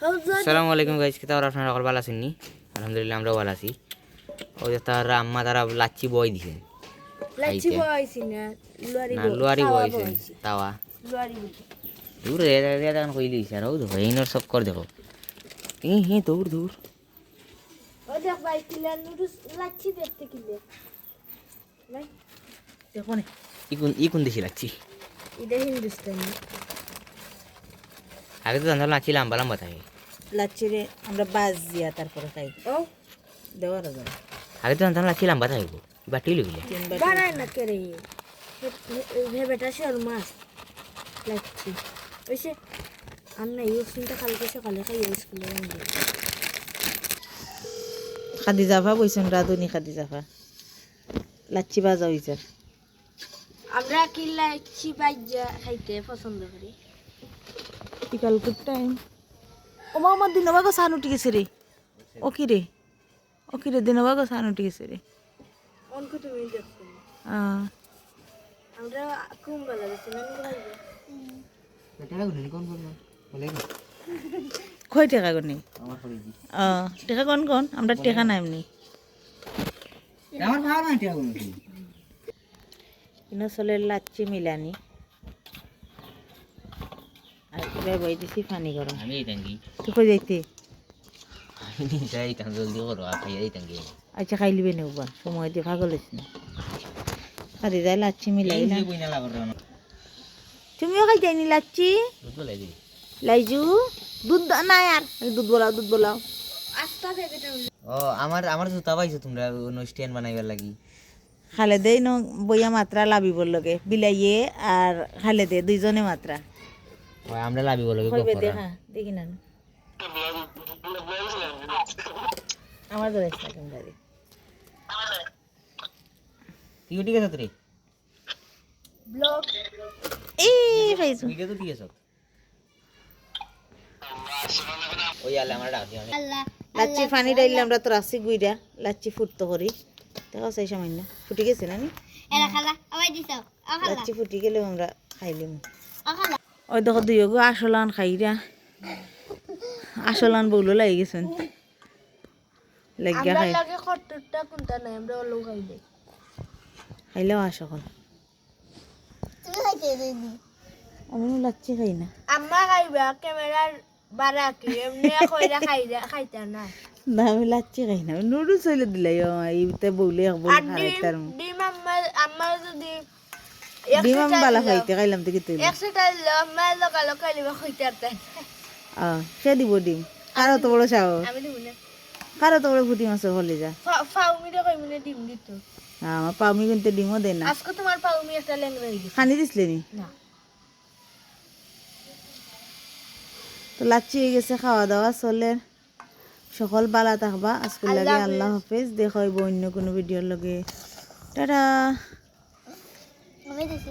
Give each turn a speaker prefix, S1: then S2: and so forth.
S1: সালামু আলাইকুম গাইজ কি তার আপনারা সকল ভালো আছেন নি? আলহামদুলিল্লাহ আমরাও ভালো আছি। ওই যে তার আম্মা তারা লাচ্ছি বই দিছেন
S2: না লুয়ারি
S1: বইছেন তাওয়া দূর রে রে রে তখন কইলি স্যার ও দেখো এইনর সব কর দেখো। ই হি দূর দূর
S2: ও দেখ ভাই কিলা নুডলস লাচ্ছি দেখতে কিলে। ভাই। দেখো না।
S1: ই কোন ই কোন দেশি লাচ্ছি?
S2: এটা হিন্দুস্তানি।
S1: আগে তো জানতাম লাচ্ছি লম্বা লম্বা থাকে।
S3: লাচ্ছিরে আমরা বাস দিয়া তারপরে খাই।
S2: ও।
S3: দেওয়ার যাবে
S1: আগে তো জানতাম লাচ্ছি লম্বা থাকে বাটি লইলে
S2: বানায় না কে রে ভেবেটা শোল মাছ লাচ্ছি ওইসে আমরা এই ওষুধটা কালকে সকালে খাই স্কুলে
S3: খাদি জাফা বইছেন রাধুনি খাদি জাফা। লাচ্ছি বাজা হইছে।
S2: আমরা কি লাচ্ছি বাজ্যা খাইতে পছন্দ করি?
S3: বিকালপুর টাইম ও মা আমার দিনবা গো সান উঠে গেছে রে। ও কি রে? ও কি রে দিনবা গো সান উঠে গেছে রে।
S2: না
S3: গনি
S1: আমার করে দি
S3: আহ, টাকা কোন কোন? আমরা টাকা নাই এমনি
S1: আমার ভালো না এটা কোন
S3: চলে লাচ্ছি মিলানি। পানি গরম।
S1: আমি
S3: তুই কই যাইতে?
S1: আমি জলদি করো খাই
S3: আচ্ছা খাই লিবে নেবা সময় দিয়ে ভাগল হইছে না। খাদি যাই লাচ্ছি মিলাই না। তুমিও খাই যাইনি লাচ্ছি? লাইজু দুধ দা- না আর দুধ বলাও দুধ বলাও।
S1: ও আমার আমার জুতা পাইছো তোমরা অনুষ্ঠান বানাইবার লাগি।
S3: খালে দেই ন বইয়া মাত্রা লাভিবর লগে বিলাইয়ে আর খালে দে দুইজনে মাত্রা।
S1: আমরা লাভি বলে
S3: কইবে দেখা দেখি না। আমার তো দেখতে তোমরা দি
S1: তুই ঠিক আছে তোরে?
S2: ব্লগ
S3: এই পাইছো
S1: তুই তো ঠিক আছে? ওই আলে আমার ডাক
S2: আল্লাহ
S3: লাচ্ছি পানি ডাইলে আমরা তো রাসি গুইরা লাচ্ছি ফুটতো করি। দেখো সেই সামান্য ফুটি গেছে না নি?
S2: এরা খালা আওয়াই দিছ।
S3: লাচ্ছি ফুটি গেলে আমরা খাইলিম। ওই দেখো দুই গো আসলান খাইরা। আসলান বউলো লাগি গেছেন লাগিয়া খাই।
S2: লাগে খট্টরটা কোনটা নাই আমরা ওলো খাইলে
S3: খাইলেও আসকল
S2: তুমি খাইতে দিনি
S3: আমি লাচ্ছি খাই না।
S2: আম্মা খাইবা ক্যামেরার বাড়া কি এমনি কইরা খাইরা খাইতা না।
S3: না আমি লাচ্ছি খাই না। নুডলস হইলে দিলাই এইতে বউলে
S2: ডিম আম্মা যদি
S3: ডিম আমি বালা খাইতে খাইলাম তো কিন্তু সে দিব ডিম কারও তো বড়
S2: না
S3: কারও তো বড় ফুটি মাছ হলে যা আমার পাউমি কিন্তু ডিমও দেয় না
S2: আজকে তোমার ফাউমি একটা ল্যাংড়া হয়ে গেছে
S3: খানি দিসলে
S2: নি
S3: তো লাচ্ছি হয়ে গেছে খাওয়া দাওয়া চলে সকল বালা থাকবা আজকে লাগে আল্লাহ হাফেজ দেখা হইব অন্য কোনো ভিডিওর লগে টাটা
S2: আমি দিছি